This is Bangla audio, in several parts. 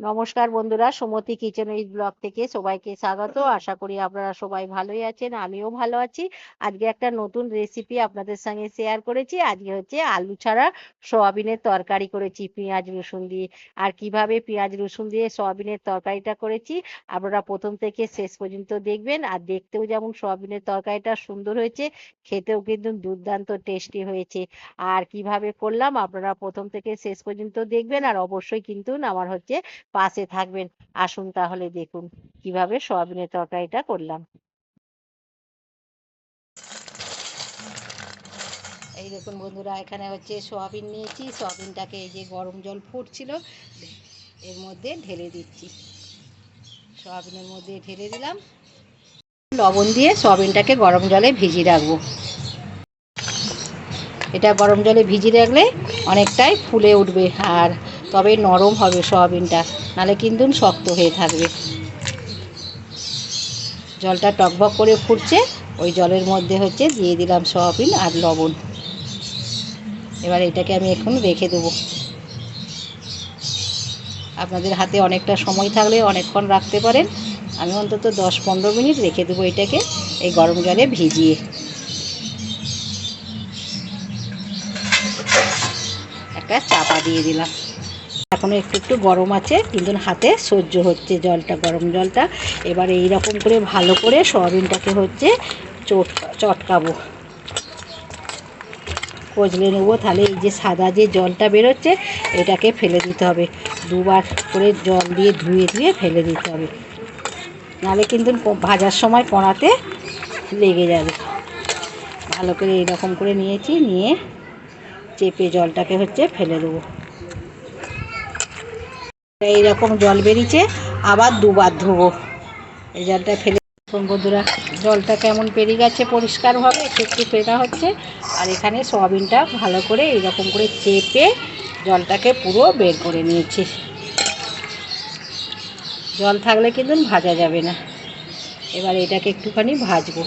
নমস্কার বন্ধুরা, সুমতি কিচেন উইথ ব্লগ থেকে সবাইকে স্বাগত। আশা করি আপনারা সবাই ভালোই আছেন, আমিও ভালো আছি। আজকে একটা নতুন রেসিপি আপনাদের সঙ্গে শেয়ার করেছি। আজকে হচ্ছে আলু ছাড়া সোয়াবিনের তরকারি করেছি, পেঁয়াজ রসুন দিয়ে। আর কীভাবে পেঁয়াজ রসুন দিয়ে সোয়াবিনের তরকারিটা করেছি, আপনারা প্রথম থেকে শেষ পর্যন্ত দেখবেন। আর দেখতেও যেমন সোয়াবিনের তরকারিটা সুন্দর হয়েছে, খেতেও কিন্তু দুর্দান্ত টেস্টি হয়েছে। আর কীভাবে করলাম, আপনারা প্রথম থেকে শেষ পর্যন্ত দেখবেন। আর অবশ্যই কিন্তু আমার হচ্ছে পাশে থাকবেন। আসুন তাহলে দেখুন কীভাবে সয়াবিনের তরকারিটা করলাম। এই দেখুন বন্ধুরা, এখানে হচ্ছে সয়াবিন নিয়েছি। সয়াবিনটাকে এই যে গরম জল ফুটছিল, এর মধ্যে ঢেলে দিচ্ছি। সয়াবিনের মধ্যে ঢেলে দিলাম। লবণ দিয়ে সয়াবিনটাকে গরম জলে ভিজিয়ে রাখব। এটা গরম জলে ভিজিয়ে রাখলে অনেকটাই ফুলে উঠবে। আর তবে নরম হবে সয়াবিনটা, নালে কিন্তু শক্ত হয়ে থাকবে। জলটা টকবক করে ফুটছে, ওই জলের মধ্যে হচ্ছে দিয়ে দিলাম সয়াবিন আর লবণ। এবার এটাকে আমি এখন রেখে দেবো। আপনাদের হাতে অনেকটা সময় থাকলে অনেকক্ষণ রাখতে পারেন। আমি অন্তত দশ পনেরো মিনিট রেখে দেবো এটাকে এই গরম জলে ভিজিয়ে। একটা চাপা দিয়ে দিলাম। এখনও একটু একটু গরম আছে, কিন্তু হাতে সহ্য হচ্ছে জলটা, গরম জলটা। এবার এই রকম করে ভালো করে সয়াবিনটাকে হচ্ছে চট, চটকাবো। কচলে নেব, তাহলে এই যে সাদা যে জলটা বেরোচ্ছে, এটাকে ফেলে দিতে হবে। দুবার করে জল দিয়ে ধুয়ে ধুয়ে ফেলে দিতে হবে। নাহলে কিন্তু ভাজার সময় কড়াতে লেগে যাবে। ভালো করে এইরকম করে নিয়েছি, নিয়ে চেপে জলটাকে হচ্ছে ফেলে দেবো। এইরকম জল বেরিয়েছে, আবার দুবার ধোবো। এই জলটা ফেলে দেখুন বন্ধুরা, জলটা কেমন পেরিয়ে গেছে, পরিষ্কারভাবে, একটু একটু ফেরা হচ্ছে, আর এখানে সয়াবিনটা ভালো করে এইরকম করে চেপে জলটাকে পুরো বের করে নিয়েছি। জল থাকলে কিন্তু ভাজা যাবে না। এবার এটাকে একটুখানি ভাজবো।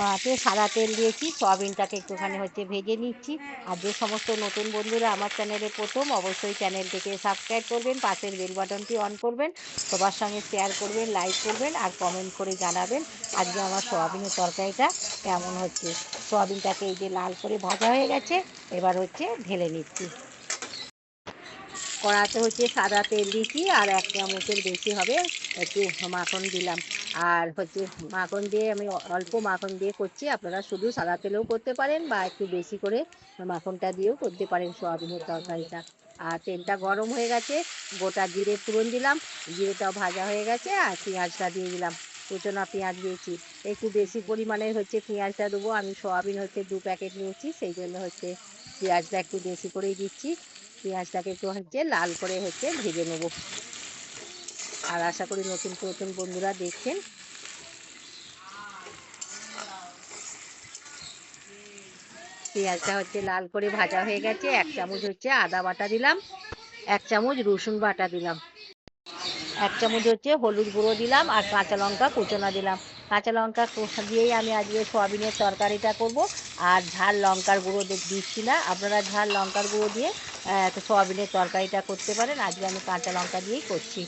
কড়াতে সাদা তেল দিয়েছি, সয়াবিনটাকে একটুখানি হচ্ছে ভেজে নিচ্ছি। আর যে সমস্ত নতুন বন্ধুরা আমার চ্যানেলে প্রথম, অবশ্যই চ্যানেলটিকে সাবস্ক্রাইব করবেন, পাশের বেল বাটনটি অন করবেন, সবার সঙ্গে শেয়ার করবেন লাইক করবেন আর কমেন্ট করে জানাবেন আজকে আমার সয়াবিনের তরকারিটা কেমন হচ্ছে। সয়াবিনটাকে এই যে লাল করে ভাজা হয়ে গেছে, এবার হচ্ছে ঢেলে নিচ্ছি। কড়াতে হচ্ছে সাদা তেল দিয়েছি আর এক চামচের বেশি হবে একটু মাখন দিলাম। আর হচ্ছে মাখন দিয়ে আমি অল্প মাখন দিয়ে করছি। আপনারা শুধু সাদা তেলেও করতে পারেন বা একটু বেশি করে মাখনটা দিয়েও করতে পারেন সোয়াবিনের তরকারিটা। আর তেলটা গরম হয়ে গেছে, গোটা জিরে ফোড়ন দিলাম, জিরেটাও ভাজা হয়ে গেছে আর পেঁয়াজটা দিয়ে দিলাম। কুচনা পেঁয়াজ দিয়েছি। একটু বেশি পরিমাণে হচ্ছে পেঁয়াজটা দেবো। আমি সোয়াবিন হচ্ছে দু প্যাকেট নিয়েছি, সেই জন্য হচ্ছে পেঁয়াজটা একটু বেশি করেই দিচ্ছি। পেঁয়াজটাকে একটু হচ্ছে লাল করে হচ্ছে ভেজে নেব। আর আশা করি নতুন নতুন বন্ধুরা দেখছেন। পেঁয়াজটা হচ্ছে লাল করে ভাজা হয়ে গেছে, এক চামচ হচ্ছে আদা বাটা দিলাম, এক চামচ রসুন বাটা দিলাম, এক চামচ হচ্ছে হলুদ গুঁড়ো দিলাম আর কাঁচা লঙ্কা কুচনা দিলাম। কাঁচা লঙ্কা দিয়েই আমি আজকে সোয়াবিনের তরকারিটা করব। আর ঝাল লঙ্কার গুঁড়ো দিচ্ছি না। আপনারা ঝাল লঙ্কার গুঁড়ো দিয়ে সোয়াবিনের তরকারিটা করতে পারেন। আজকে আমি কাঁচা লঙ্কা দিয়েই করছি।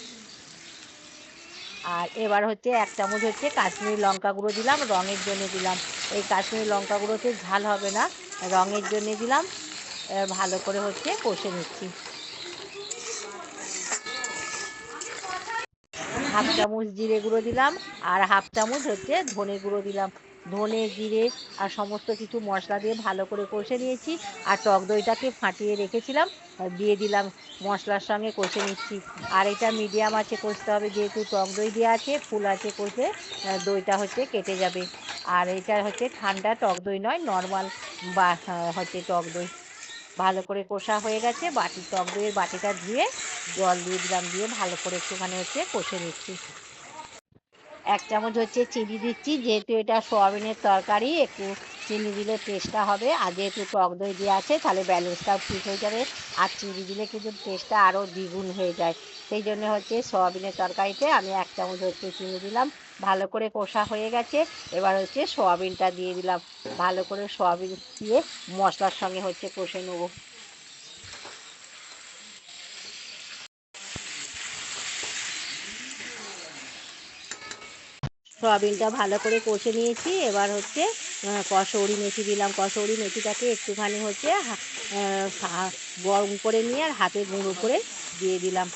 আর এবার হচ্ছে এক চামচ হচ্ছে কাশ্মীরি লঙ্কা গুঁড়ো দিলাম, রঙের জন্য দিলাম। এই কাশ্মীরি লঙ্কা গুঁড়োতে ঝাল হবে না, রঙের জন্য দিলাম। ভালো করে হচ্ছে কষে নিচ্ছি। হাফ চামচ জিরে গুঁড়ো দিলাম, আর হাফ চামচ হচ্ছে ধনে গুঁড়ো দিলাম। ধনে, জিরে আর সমস্ত কিছু মশলা দিয়ে ভালো করে কষে নিয়েছি। আর টক দইটাকে ফাটিয়ে রেখেছিলাম। দিয়ে দিলাম মশলার সঙ্গে কষে নিচ্ছি। আর এটা মিডিয়াম আছে কষতে হবে। যেহেতু টক দই দেওয়া আছে, ফুল আছে কষে দইটা হচ্ছে কেটে যাবে। আর এটা হচ্ছে ঠান্ডা টক দই নয়, নর্মাল বা হচ্ছে টক দই। ভালো করে কষা হয়ে গেছে। বাটি, টক দইয়ের বাটিটা ধুয়ে জল দিয়ে দিলাম দিয়ে ভালো করে একটুখানি হচ্ছে কষে নিচ্ছি। এক চামচ হচ্ছে চিনি দিচ্ছি, যেহেতু এটা সোয়াবিনের তরকারি, একটু চিনি দিলে টেস্টটা হবে। আর যেহেতু টক দই দেওয়া আছে, তাহলে ব্যালেন্সটাও ঠিক হয়ে যাবে। আর চিনি দিলে কিন্তু টেস্টটা আরও দ্বিগুণ হয়ে যায়। সেই জন্য হচ্ছে সোয়াবিনের তরকারিতে আমি এক চামচ হচ্ছে চিনি দিলাম। ভালো করে কষা হয়ে গেছে। এবার হচ্ছে সোয়াবিনটা দিয়ে দিলাম। ভালো করে সোয়াবিন দিয়ে মশলার সঙ্গে হচ্ছে কষে নেব। সয়াবিনটা ভালো করে কষে নিয়েছি। এবার হচ্ছে কসৌরি মেথি দিলাম। কসৌরি মেথিটাকে একটুখানি হচ্ছে গরম করে নিয়ে আর হাতে গুঁড়ো করে দিয়ে দিলাম।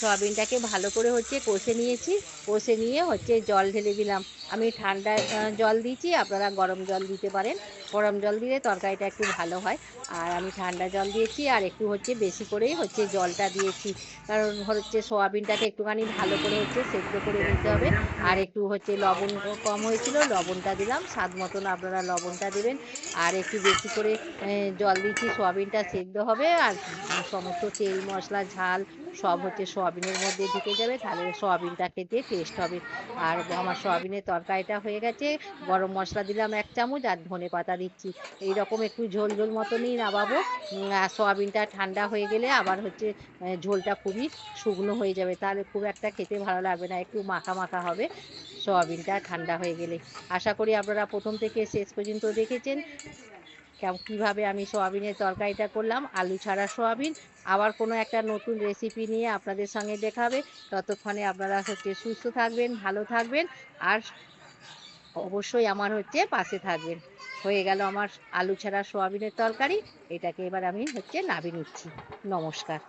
সয়াবিনটাকে ভালো করে হচ্ছে কষে নিয়েছি। কষে নিয়ে হচ্ছে জল ঢেলে দিলাম। আমি ঠান্ডা জল দিয়েছি, আপনারা গরম জল দিতে পারেন। গরম জল দিলে তরকারিটা একটু ভালো হয়। আর আমি ঠান্ডা জল দিয়েছি আর একটু হচ্ছে বেশি করেই হচ্ছে জলটা দিয়েছি। কারণ হচ্ছে সয়াবিনটাকে একটুখানি ভালো করে হচ্ছে সেদ্ধ করে নিতে হবে। আর একটু হচ্ছে লবণ কম হয়েছিল, লবণটা দিলাম। স্বাদ মতন আপনারা লবণটা দেবেন। আর একটু বেশি করে জল দিচ্ছি সয়াবিনটা সেদ্ধ হবে। আর সমস্ত তেল মশলা ঝাল সব হচ্ছে সোয়াবিনের মধ্যে ঢুকে যাবে। তাহলে সয়াবিনটা খেতে টেস্ট হবে। আর আমার সয়াবিনের তরকারিটা হয়ে গেছে। গরম মশলা দিলাম এক চামচ আর ধনে পাতা দিচ্ছি। এইরকম একটু ঝোল ঝোল নামাবো। উম, আর সয়াবিনটা ঠান্ডা হয়ে গেলে আবার হচ্ছে ঝোলটা খুবই শুকনো হয়ে যাবে। তাহলে খুব একটা খেতে ভালো লাগবে না একটু মাখা মাখা হবে সোয়াবিনটা ঠান্ডা হয়ে গেলে। আশা করি আপনারা প্রথম থেকে শেষ পর্যন্ত দেখেছেন। কীভাবে আমি সোয়াবিনের তরকারিটা করলাম, আলু ছাড়া সোয়াবিন। আবার কোনো একটা নতুন রেসিপি নিয়ে আপনাদের সঙ্গে দেখাবে ততক্ষণে আপনারা হচ্ছে সুস্থ থাকবেন, ভালো থাকবেন, আর অবশ্যই আমার হচ্ছে পাশে থাকবেন। হয়ে গেল আমার আলু ছাড়া সোয়াবিনের তরকারি। এটাকে এবার আমি হচ্ছে নাবি নিচ্ছি। নমস্কার।